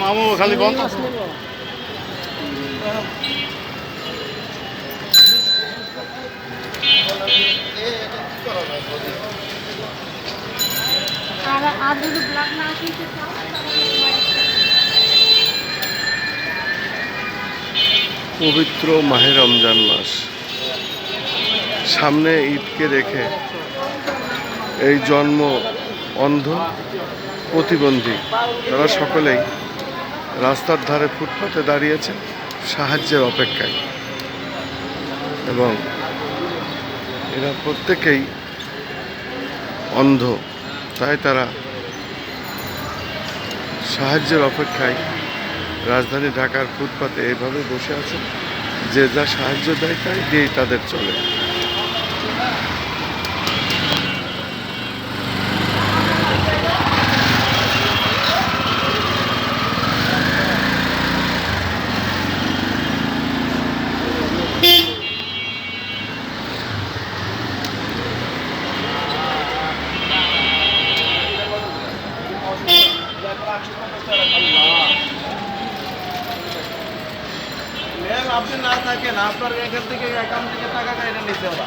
মামু খালি বন্ধ আর আর যদি ব্লক না কিনতে চাও পবিত্র মাহে রমজান মাস। সামনে ঈদকে রেখে এই জন্ম অন্ধ প্রতিবন্ধী, তারা সকলেই রাস্তার ধারে ফুটপাতে দাঁড়িয়েছে সাহায্যের অপেক্ষায়। এবং এরা প্রত্যেকেই অন্ধ, তাই তারা সাহায্যের অপেক্ষায় রাজধানী ঢাকার ফুটপাতে এভাবে বসে আছে যে যা সাহায্য দেয় তাই দিয়েই তাদের চলে। আপনি না থাকেন, আপনার এখান থেকে অ্যাকাউন্ট থেকে টাকা কাইটা নিতে হবে।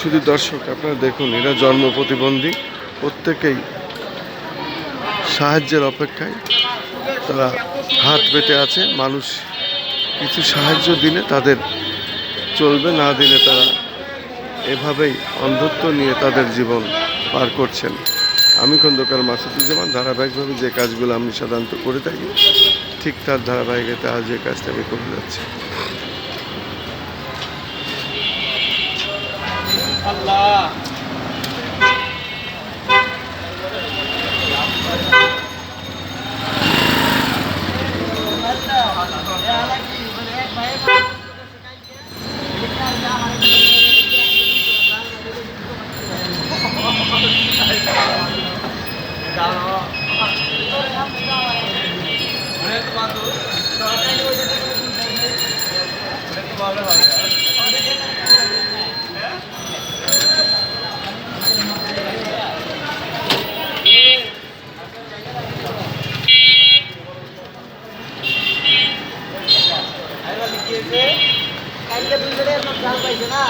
শুধু দর্শক, আপনারা দেখুন, এরা জন্ম প্রতিবন্ধী, প্রত্যেকেই সাহায্যের অপেক্ষায়। তারা হাত পেতে আছে, মানুষ কিছু সাহায্য দিলে তাদের চলবে, না দিলে তারা এভাবেই অন্ধত্ব নিয়ে তাদের জীবন পার করছেন। আমি খন্দকার মাসুদুজ্জামান, ধারাবাহিকভাবে যে কাজগুলো আমি সাধারণত করে থাকি, ঠিক তার ধারাবাহিকতা আজ যে কাজটা আমি করে যাচ্ছি। কালকে দুজনে জাল পাইছে না